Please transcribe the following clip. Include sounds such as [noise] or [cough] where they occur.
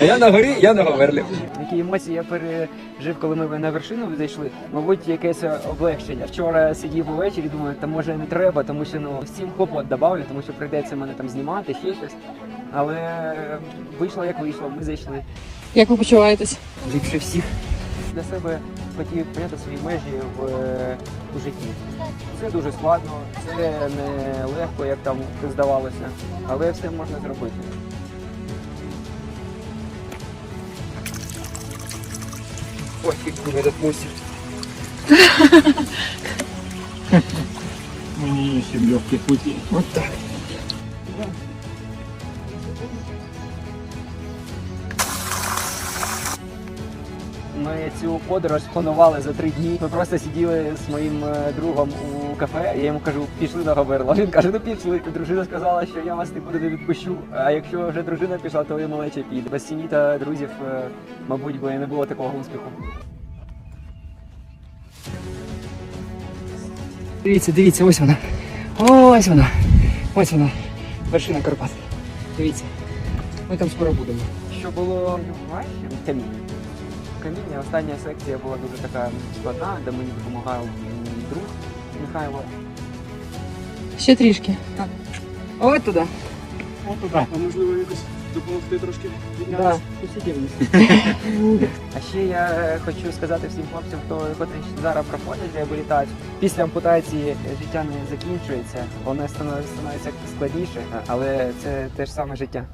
А я на горі, я на Говерлі. Які емоції я пережив, коли ми на вершину зайшли. Мабуть, якесь облегчення. Вчора сидів увечері, думаю, та може не треба, тому що ну всім хлопот добавлю, тому що прийдеться мене там знімати, ще щось. Але вийшло як вийшло, ми зайшли. Як ви почуваєтесь? Ліпше всіх. Для себе хотів прийняти свої межі в, е, у житті. Це дуже складно, це не легко, як там здавалося, але все можна зробити. Ой, как этот мостик. Мы не ищем легких путей. Вот так. Ми цю подорож планували за три дні. Ми просто сиділи з моїм е, другом у кафе. Я йому кажу, пішли на Говерло. Він каже, ну пішли. Дружина сказала, що я вас нікуди не відпущу. А якщо вже дружина пішла, то і малеча піде. Без сім'ї та друзів, е, мабуть, би не було такого успіху. Дивіться, дивіться, ось вона. Ось вона. Ось вона. Вершина Карпат. Дивіться. Ми там скоро будемо. Що було важче? Каміння. Каміння. Остання секція була дуже така складна, де мені допомагав мій друг Михайло. Ще трішки. От туди. От туди. А можливо якось допомогти трошки Да. [laughs] А ще я хочу сказати всім хлопцям, хто котрі зараз проходять реабілітацію. Після ампутації життя не закінчується, воно становиться становиться складніше, але це те ж саме життя.